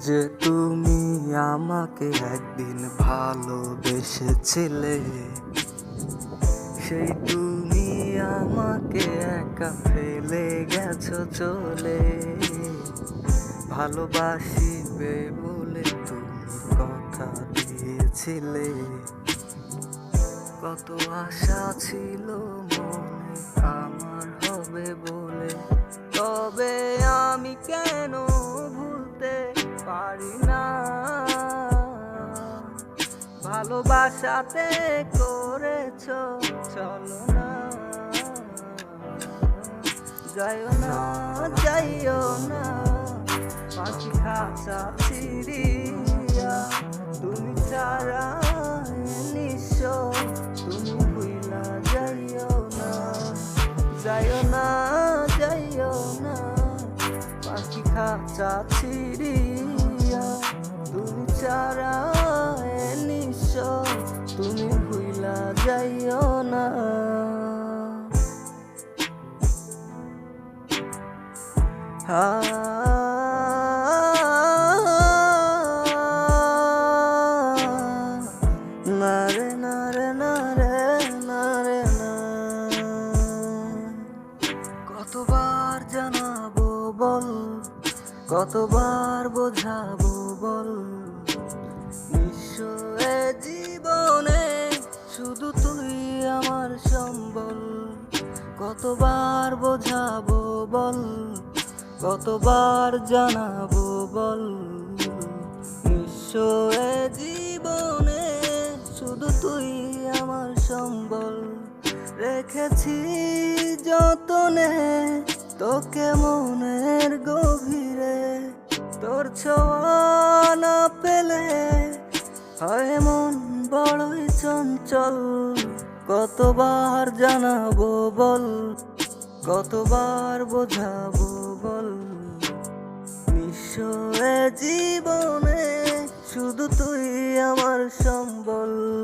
যে তুমি আমাকে একদিন ভালোবেসেছিলে, সেই তুমি আমাকে একা ফেলে গেছো চলে। ভালোবাসিবে বলে তুমি কথা দিয়েছিলে। কত আশা ছিল মনে আমার হবে বলে, তবে পারি না। ভালোবাসাতে করেছ, চলো না। যাইও না যাইও না। পাখি খাঁচা ছিড়িয়া তুমি ছাড়া নিঃস্ব তুমি ভুইলা যাইও না। যাইও না যাইও না। পাখি খাঁচা ছিড়িয়া ছাড়া নিঃস্ব তুমি ভুইলা যাইও না। না। কতবার জানাব বল কতবার বোঝাবো বল শুধু তুই আমার সম্বল। কতবার বোঝাবো বল, কতবার জানাব বল। নিঃস্ব জীবনে শুধু তুই আমার সম্বল। রেখেছি যতনে তোকে মনের গভীরে। তোর ছোঁয়া না পেলে হয় মন বড়ই চঞ্চল কতবার জানাব বল? কতবার বোঝাবো বল? নিঃস্ব জীবনে শুধু তুই আমার সম্বল।